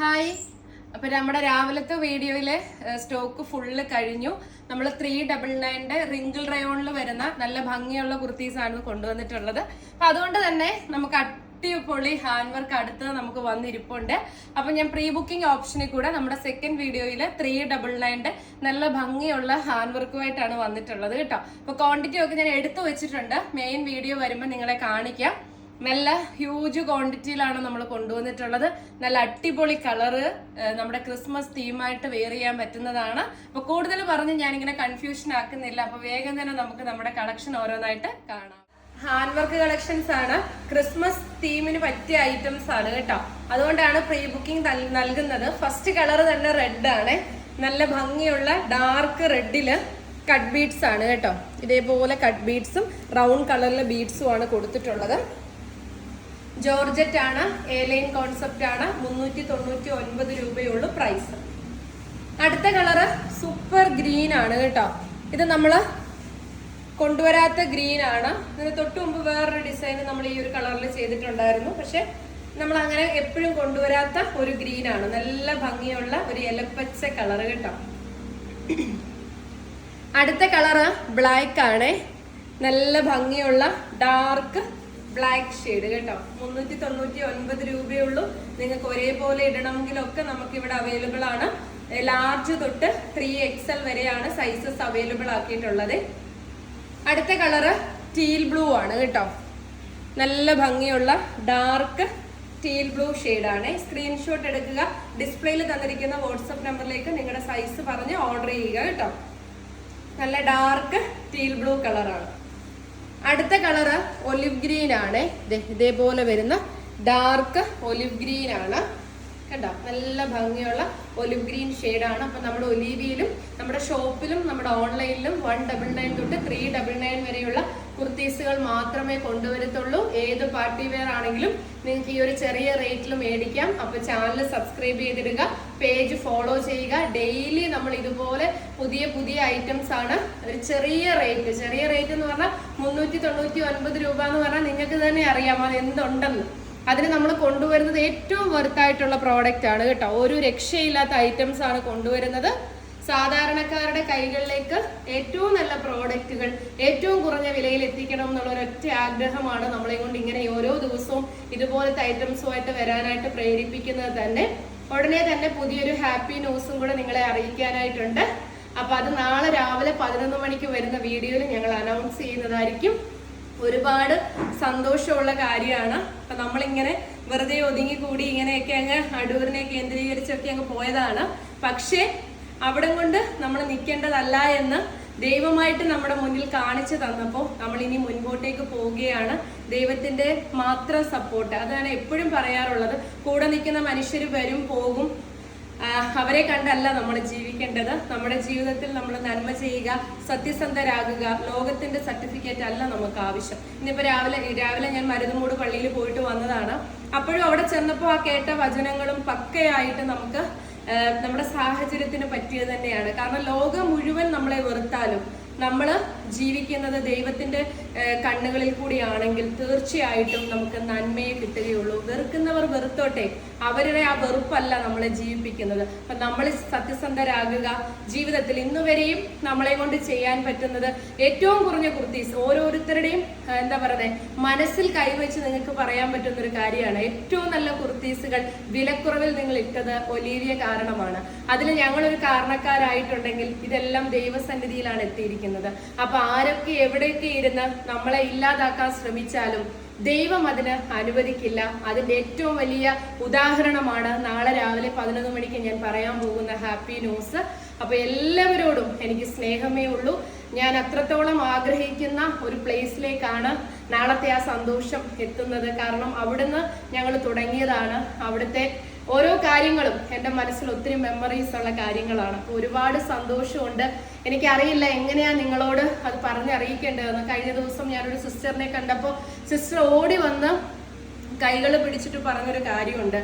Hi അപ്പൊ നമ്മുടെ രാവിലത്തെ വീഡിയോയിൽ സ്റ്റോക്ക് ഫുള്ള് കഴിഞ്ഞു. നമ്മൾ ത്രീ ഡബിൾ നയന്റെ റിങ്കിൾ റയോണിൽ വരുന്ന നല്ല ഭംഗിയുള്ള കുർത്തീസ് ആണ് കൊണ്ടുവന്നിട്ടുള്ളത്. അപ്പൊ അതുകൊണ്ട് തന്നെ നമുക്ക് അടിപൊളി ഹാൻഡ് വർക്ക് അടുത്ത് നമുക്ക് വന്നിരിപ്പുണ്ട്. അപ്പൊ ഞാൻ പ്രീ ബുക്കിംഗ് ഓപ്ഷനിൽ കൂടെ നമ്മുടെ സെക്കൻഡ് വീഡിയോയിൽ ത്രീ ഡബിൾ നയന്റെ നല്ല ഭംഗിയുള്ള ഹാൻഡ് വർക്കുമായിട്ടാണ് വന്നിട്ടുള്ളത് കേട്ടോ. അപ്പൊ ക്വാണ്ടിറ്റി ഒക്കെ ഞാൻ എടുത്തു വെച്ചിട്ടുണ്ട്. മെയിൻ വീഡിയോ വരുമ്പോൾ നിങ്ങളെ കാണിക്കാം. നല്ല ഹ്യൂജ് ക്വാണ്ടിറ്റിയിലാണ് നമ്മൾ കൊണ്ടുവന്നിട്ടുള്ളത്. നല്ല അടിപൊളി കളറ് നമ്മുടെ ക്രിസ്മസ് തീമായിട്ട് വെയർ ചെയ്യാൻ പറ്റുന്നതാണ്. അപ്പൊ കൂടുതൽ പറഞ്ഞ് ഞാനിങ്ങനെ കൺഫ്യൂഷൻ ആക്കുന്നില്ല. അപ്പൊ വേഗം തന്നെ നമുക്ക് നമ്മുടെ കളക്ഷൻ ഓരോന്നായിട്ട് കാണാം. ഹാൻഡ് വർക്ക് കളക്ഷൻസ് ആണ് ക്രിസ്മസ് തീമിന് പറ്റിയ ഐറ്റംസ് ആണ് കേട്ടോ. അതുകൊണ്ടാണ് പ്രീ ബുക്കിംഗ് നൽകുന്നത്. ഫസ്റ്റ് കളർ തന്നെ റെഡ് ആണ്. നല്ല ഭംഗിയുള്ള ഡാർക്ക് റെഡിൽ കട്ട് ബീഡ്സ് ആണ് കേട്ടോ. ഇതേപോലെ കട്ട് ബീഡ്സും റൗണ്ട് കളറിലെ ബീഡ്സും ആണ് കൊടുത്തിട്ടുള്ളത്. ജോർജറ്റ് ആണ് എ ലൈൻ കോൺസെപ്റ്റ് ആണ് മുന്നൂറ്റി തൊണ്ണൂറ്റി ഒൻപത് രൂപയുള്ളൂ പ്രൈസ്. അടുത്ത കളറ് സൂപ്പർ ഗ്രീൻ ആണ് കേട്ടോ. ഇത് നമ്മൾ കൊണ്ടുവരാത്ത ഗ്രീൻ ആണ് ഇതിന് തൊട്ട് മുമ്പ് വേറൊരു ഡിസൈൻ നമ്മൾ ഈ ഒരു കളറിൽ ചെയ്തിട്ടുണ്ടായിരുന്നു. പക്ഷെ നമ്മൾ അങ്ങനെ എപ്പോഴും കൊണ്ടുവരാത്ത ഒരു ഗ്രീൻ ആണ് നല്ല ഭംഗിയുള്ള ഒരു ഇലപ്പച്ച കളർ കേട്ടോ. അടുത്ത കളറ് ബ്ലാക്ക് ആണ്. നല്ല ഭംഗിയുള്ള ഡാർക്ക് ബ്ലാക്ക് ഷെയ്ഡ് കേട്ടോ. മുന്നൂറ്റി തൊണ്ണൂറ്റി ഒൻപത് രൂപയുള്ളൂ. നിങ്ങൾക്ക് ഒരേപോലെ ഇടണമെങ്കിലൊക്കെ നമുക്ക് ഇവിടെ അവൈലബിൾ ആണ് ലാർജ് തൊട്ട് ത്രീ എക്സൽ വരെയാണ് സൈസസ് അവൈലബിൾ ആക്കിയിട്ടുള്ളത്. അടുത്ത കളറ് ടീൽ ബ്ലൂ ആണ് കേട്ടോ. നല്ല ഭംഗിയുള്ള ഡാർക്ക് ടീൽ ബ്ലൂ ആണ്. സ്ക്രീൻഷോട്ട് എടുക്കുക. ഡിസ്പ്ലേയിൽ തന്നിരിക്കുന്ന വാട്സപ്പ് നമ്പറിലേക്ക് നിങ്ങളുടെ സൈസ് പറഞ്ഞ് ഓർഡർ ചെയ്യുക കേട്ടോ. നല്ല ഡാർക്ക് ടീൽ ബ്ലൂ കളറാണ് അടുത്ത കളറ് ഒലിവ് ഗ്രീൻ ആണ് ഇതേപോലെ വരുന്ന ഡാർക്ക് ഒലിവ് ഗ്രീൻ ആണ് കണ്ടോ? നല്ല ഭംഗിയുള്ള ഒലിവ് ഗ്രീൻ ആണ്. അപ്പൊ നമ്മുടെ ഒലീവിയിലും നമ്മുടെ ഷോപ്പിലും നമ്മുടെ ഓൺലൈനിലും വൺ ഡബിൾ നയൻ തൊട്ട് ത്രീ ഡബിൾ നയൻ വരെയുള്ള കുർത്തീസുകൾ മാത്രമേ കൊണ്ടുവരത്തുള്ളൂ. ഏത് പാർട്ടി വെയർ ആണെങ്കിലും നിങ്ങൾക്ക് ഈ ഒരു ചെറിയ റേറ്റിൽ മേടിക്കാം. അപ്പോൾ ചാനൽ സബ്സ്ക്രൈബ് ചെയ്തിടുക പേജ് ഫോളോ ചെയ്യുക. ഡെയിലി നമ്മൾ ഇതുപോലെ പുതിയ പുതിയ ഐറ്റംസ് ആണ്. ഒരു ചെറിയ റേറ്റ് ചെറിയ റേറ്റ് എന്ന് പറഞ്ഞാൽ മുന്നൂറ്റി തൊണ്ണൂറ്റി ഒൻപത് രൂപ എന്ന് പറഞ്ഞാൽ നിങ്ങൾക്ക് തന്നെ അറിയാം അത് എന്തുണ്ടെന്ന്. അതിന് നമ്മൾ കൊണ്ടുവരുന്നത് ഏറ്റവും വെറുത്തായിട്ടുള്ള പ്രോഡക്റ്റ് ആണ് കേട്ടോ. ഒരു രക്ഷയില്ലാത്ത ഐറ്റംസ് ആണ് കൊണ്ടുവരുന്നത്. സാധാരണക്കാരുടെ കൈകളിലേക്ക് ഏറ്റവും നല്ല പ്രോഡക്റ്റുകൾ ഏറ്റവും കുറഞ്ഞ വിലയിൽ എത്തിക്കണം എന്നുള്ള ഒരൊറ്റ ആഗ്രഹമാണ് നമ്മളെ കൊണ്ട് ഇങ്ങനെ ഓരോ ദിവസവും ഇതുപോലത്തെ ഐറ്റംസുമായിട്ട് വരാനായിട്ട് പ്രേരിപ്പിക്കുന്നത് തന്നെ. ഉടനെ തന്നെ പുതിയൊരു ഹാപ്പി ന്യൂസും കൂടെ നിങ്ങളെ അറിയിക്കാനായിട്ടുണ്ട്. അപ്പൊ അത് നാളെ രാവിലെ പതിനൊന്ന് മണിക്ക് വരുന്ന വീഡിയോയിൽ ഞങ്ങൾ അനൗൺസ് ചെയ്യുന്നതായിരിക്കും. ഒരുപാട് സന്തോഷമുള്ള കാര്യമാണ്. അപ്പൊ നമ്മളിങ്ങനെ വെറുതെ ഒതുങ്ങി കൂടി ഇങ്ങനെയൊക്കെ അങ്ങ് അടൂരിനെ കേന്ദ്രീകരിച്ചൊക്കെ അങ്ങ് പോയതാണ്. പക്ഷേ അവിടം കൊണ്ട് നമ്മൾ നിൽക്കേണ്ടതല്ല എന്ന് ദൈവമായിട്ട് നമ്മുടെ മുന്നിൽ കാണിച്ചു തന്നപ്പോൾ നമ്മൾ ഇനി മുൻപോട്ടേക്ക് പോവുകയാണ്. ദൈവത്തിന്റെ മാത്രം സപ്പോർട്ട് അതാണ് എപ്പോഴും പറയാറുള്ളത്. കൂടെ നിൽക്കുന്ന മനുഷ്യർ വരും പോകും. അവരെ കണ്ടല്ല നമ്മൾ ജീവിക്കേണ്ടത്. നമ്മുടെ ജീവിതത്തിൽ നമ്മൾ നന്മ ചെയ്യുക സത്യസന്ധരാകുക ലോകത്തിന്റെ സർട്ടിഫിക്കറ്റ് അല്ല നമുക്ക് ആവശ്യം. ഇന്നിപ്പോ രാവിലെ രാവിലെ ഞാൻ മരുന്നുമൂട് പള്ളിയിൽ പോയിട്ട് വന്നതാണ്. അപ്പോഴും അവിടെ ചെന്നപ്പോൾ ആ കേട്ട വചനങ്ങളും പക്കയായിട്ട് നമുക്ക് നമ്മുടെ സാഹചര്യത്തിന് പറ്റിയത് തന്നെയാണ്. കാരണം ലോകം മുഴുവൻ നമ്മളെ വെറുത്താലും നമ്മൾ ജീവിക്കുന്നത് ദൈവത്തിന്റെ കണ്ണുകളിൽ കൂടിയാണെങ്കിൽ തീർച്ചയായിട്ടും നമുക്ക് നന്മയെ കിട്ടുകയുള്ളൂ. വെറുക്കുന്നവർ വെറുത്തോട്ടെ. അവരുടെ ആ വെറുപ്പല്ല നമ്മളെ ജീവിപ്പിക്കുന്നത്. അപ്പൊ നമ്മൾ സത്യസന്ധരാകുക. ജീവിതത്തിൽ ഇന്നുവരെയും നമ്മളെ കൊണ്ട് ചെയ്യാൻ പറ്റുന്നത് ഏറ്റവും കുറഞ്ഞ കുർത്തീസ്. ഓരോരുത്തരുടെയും എന്താ പറയുന്നത് മനസ്സിൽ കൈവച്ച് നിങ്ങൾക്ക് പറയാൻ പറ്റുന്ന ഒരു കാര്യമാണ്. ഏറ്റവും നല്ല കുർത്തീസുകൾ വിലക്കുറവിൽ നിങ്ങൾ ഇട്ടത് ഒലീവിയ കാരണമാണ്. അതിൽ ഞങ്ങളൊരു കാരണക്കാരായിട്ടുണ്ടെങ്കിൽ ഇതെല്ലാം ദൈവസന്നിധിയിലാണ് എത്തിയിരിക്കുന്നത്. അപ്പൊ ആരൊക്കെ എവിടെയൊക്കെ ഇരുന്ന് നമ്മളെ ഇല്ലാതാക്കാൻ ശ്രമിച്ചാലും ദൈവം അതിന് അനുവദിക്കില്ല. അതിന്റെ ഏറ്റവും വലിയ ഉദാഹരണമാണ് നാളെ രാവിലെ പതിനൊന്ന് മണിക്ക് ഞാൻ പറയാൻ പോകുന്ന ഹാപ്പി ന്യൂസ്. അപ്പൊ എല്ലാവരോടും എനിക്ക് സ്നേഹമേ ഉള്ളൂ. ഞാൻ അത്രത്തോളം ആഗ്രഹിക്കുന്ന ഒരു പ്ലേസിലേക്കാണ് നാളത്തെ ആ സന്തോഷം എത്തുന്നത്. കാരണം അവിടുന്ന് ഞങ്ങൾ തുടങ്ങിയതാണ്. അവിടുത്തെ ഓരോ കാര്യങ്ങളും എന്റെ മനസ്സിൽ ഒത്തിരി മെമ്മറീസ് ഉള്ള കാര്യങ്ങളാണ്. ഒരുപാട് സന്തോഷമുണ്ട്. എനിക്കറിയില്ല എങ്ങനെയാ നിങ്ങളോട് അത് പറഞ്ഞറിയിക്കേണ്ടതെന്ന് കഴിഞ്ഞ ദിവസം ഞാനൊരു സിസ്റ്ററിനെ കണ്ടപ്പോൾ സിസ്റ്റർ ഓടി വന്ന് കൈകൾ പിടിച്ചിട്ട് പറഞ്ഞൊരു കാര്യമുണ്ട്.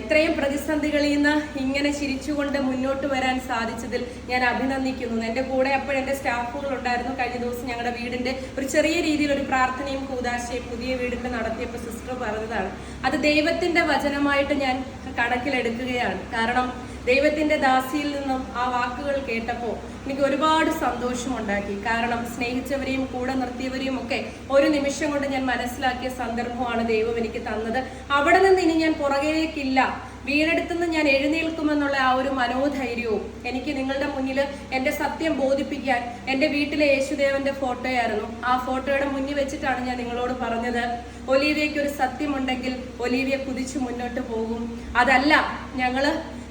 ഇത്രയും പ്രതിസന്ധികളിൽ നിന്ന് ഇങ്ങനെ ചിരിച്ചുകൊണ്ട് മുന്നോട്ട് വരാൻ സാധിച്ചതിൽ ഞാൻ അഭിനന്ദിക്കുന്നു. എന്റെ കൂടെ അപ്പോൾ എന്റെ സ്റ്റാഫുകൾ ഉണ്ടായിരുന്നു കഴിഞ്ഞ ദിവസം ഞങ്ങളുടെ വീടിന്റെ ഒരു ചെറിയ രീതിയിൽ ഒരു പ്രാർത്ഥനയും കൂതാശയും പുതിയ വീടിന്റെ നടത്തിയപ്പോൾ സിസ്റ്റർ പറഞ്ഞതാണ്. അത് ദൈവത്തിന്റെ വചനമായിട്ട് ഞാൻ കണക്കിലെടുക്കുകയാണ്. കാരണം ദൈവത്തിന്റെ ദാസിയിൽ നിന്നും ആ വാക്കുകൾ കേട്ടപ്പോൾ എനിക്ക് ഒരുപാട് സന്തോഷമുണ്ടാക്കി. കാരണം സ്നേഹിച്ചവരെയും കൂടെ നിർത്തിയവരെയും ഒക്കെ ഒരു നിമിഷം കൊണ്ട് ഞാൻ മനസ്സിലാക്കിയ സന്ദർഭമാണ് ദൈവം എനിക്ക് തന്നത്. അവിടെ നിന്ന് ഇനി ഞാൻ പുറകേക്കില്ല. വീടെടുത്തുനിന്ന് ഞാൻ എഴുന്നേൽക്കുമെന്നുള്ള ആ ഒരു മനോധൈര്യവും എനിക്ക് നിങ്ങളുടെ മുന്നിൽ എന്റെ സത്യം ബോധിപ്പിക്കാൻ എന്റെ വീട്ടിലെ യേശുദേവന്റെ ഫോട്ടോയായിരുന്നു. ആ ഫോട്ടോയുടെ മുന്നിൽ വെച്ചിട്ടാണ് ഞാൻ നിങ്ങളോട് പറഞ്ഞത്. ഒലീവിയയ്ക്ക് ഒരു സത്യമുണ്ടെങ്കിൽ ഒലീവിയ കുതിച്ചു മുന്നോട്ട് പോകും. അതല്ല ഞങ്ങൾ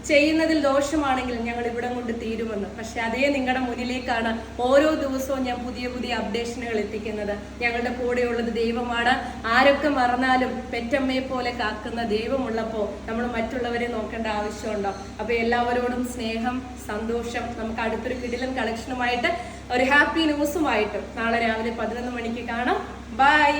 ചെയ്യുന്നതിൽ ദോഷമാണെങ്കിൽ ഞങ്ങൾ ഇവിടെ കൊണ്ട് തീരുമെന്ന്. പക്ഷെ അതേ നിങ്ങളുടെ മുന്നിലേക്കാണ് ഓരോ ദിവസവും ഞാൻ പുതിയ പുതിയ അപ്ഡേഷനുകൾ എത്തിക്കുന്നത്. ഞങ്ങളുടെ കൂടെയുള്ളത് ദൈവമാണ്. ആരൊക്കെ മറന്നാലും പെറ്റമ്മയെ പോലെ കാക്കുന്ന ദൈവമുള്ളപ്പോൾ നമ്മൾ മറ്റുള്ളവരെ നോക്കേണ്ട ആവശ്യമുണ്ടോ? അപ്പൊ എല്ലാവരോടും സ്നേഹം സന്തോഷം. നമുക്ക് അടുത്തൊരു കിടിലൻ കളക്ഷനുമായിട്ട് ഒരു ഹാപ്പി ന്യൂസുമായിട്ട് നാളെ രാവിലെ പതിനൊന്ന് മണിക്ക് കാണാം. ബൈ